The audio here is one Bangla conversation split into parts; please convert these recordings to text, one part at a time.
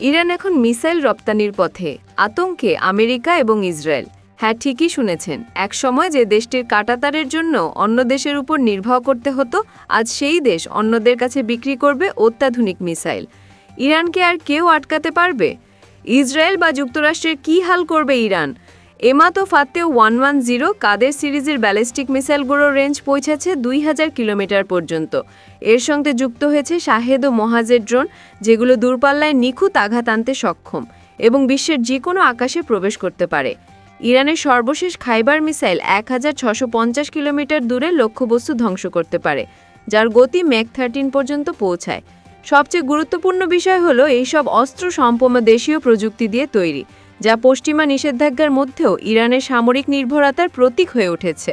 ইরান এখন মিসাইল রপ্তানির পথে। আতঙ্কে আমেরিকা এবং ইসরায়েল। হ্যাঁ ঠিকই শুনেছেন। এক সময় যে দেশটির কাটাতারের জন্য অন্য দেশের উপর নির্ভর করতে হতো, আজ সেই দেশ অন্যদের কাছে বিক্রি করবে অত্যাধুনিক মিসাইল। ইরানকে আর কেউ আটকাতে পারবে? ইসরায়েল বা যুক্তরাষ্ট্রের কি হাল করবে Iran? Emad Fateh one one zero Qader সিরিজের ব্যালিস্টিক মিসাইলগুলোর রেঞ্জ পৌঁছেছে দুই হাজার কিলোমিটার পর্যন্ত। এর সঙ্গে যুক্ত হয়েছে শাহেদ ও মহাজের ড্রোন, যেগুলো দূরপাল্লায় নিখুঁত আঘাত আনতে সক্ষম এবং বিশ্বের যে কোনো আকাশে প্রবেশ করতে পারে। ইরানের সর্বশেষ খাইবার মিসাইল এক হাজার ছশো পঞ্চাশ কিলোমিটার দূরে লক্ষ্যবস্তু ধ্বংস করতে পারে, যার গতি ম্যাক থার্টিন পর্যন্ত পৌঁছায়। সবচেয়ে গুরুত্বপূর্ণ বিষয় হলো এইসব অস্ত্র সম্পূর্ণ দেশীয় প্রযুক্তি দিয়ে তৈরি। যা পশ্চিমা নিষেধাজ্ঞার মধ্যেও ইরানের সামরিক নির্ভরতার প্রতীক হয়ে উঠেছে।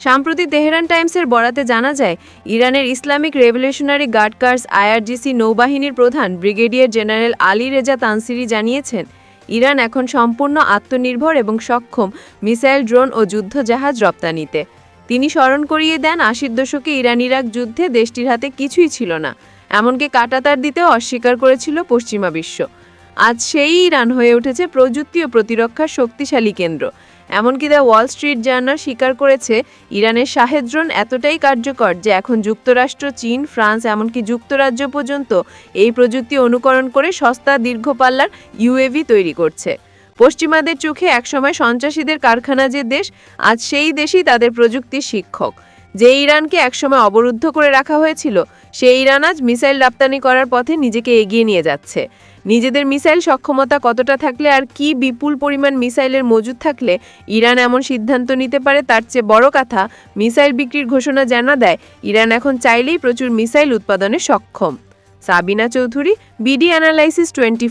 সাম্প্রতি তেহরান টাইমসের বরাতে জানা যায়, ইরানের Islamic revolutionary guard corps IRGC নৌবাহিনীর প্রধান brigadier general Ali Reza Tangsiri জানিয়েছেন, ইরান এখন সম্পূর্ণ আত্মনির্ভর এবং সক্ষম মিসাইল, ড্রোন ও যুদ্ধ জাহাজ রপ্তানিতে। তিনি স্মরণ করিয়ে দেন, আশির দশকে ইরান ইরাক যুদ্ধে দেশটির হাতে কিছুই ছিল না, এমনকি কাটাতার দিতেও অস্বীকার করেছিল পশ্চিমা বিশ্ব। আজ সেই ইরান হয়ে উঠেছে প্রযুক্তি ও প্রতিরক্ষার শক্তিশালী কেন্দ্র। এমনকি দ্য ওয়াল স্ট্রিট জার্নাল স্বীকার করেছে, ইরানের শাহেদ ড্রোন এতটাই কার্যকর যে এখন যুক্তরাষ্ট্র, চীন, ফ্রান্স এমনকি যুক্তরাজ্য পর্যন্ত এই প্রযুক্তি অনুকরণ করে সস্তা দীর্ঘপাল্লার ইউএভি তৈরি করছে। পশ্চিমাদের চোখে একসময় সন্ত্রাসীদের কারখানা যে দেশ, আজ সেই দেশই তাদের প্রযুক্তির শিক্ষক। যে ইরানকে একসময় অবরুদ্ধ করে রাখা হয়েছিল সেই ইরান আজ মিসাইল রপ্তানি করার পথে নিজেকে এগিয়ে নিয়ে যাচ্ছে। নিজেদের মিসাইল সক্ষমতা কতটা থাকলে আর কি বিপুল পরিমাণ মিসাইলের মজুদ থাকলে ইরান এমন সিদ্ধান্ত নিতে পারে তার চেয়ে বড় কথা, মিসাইল বিক্রির ঘোষণা জানা দেয়, ইরান এখন চাইলেই প্রচুর মিসাইল উৎপাদনে সক্ষম। Sabina Chowdhury, BD analysis twenty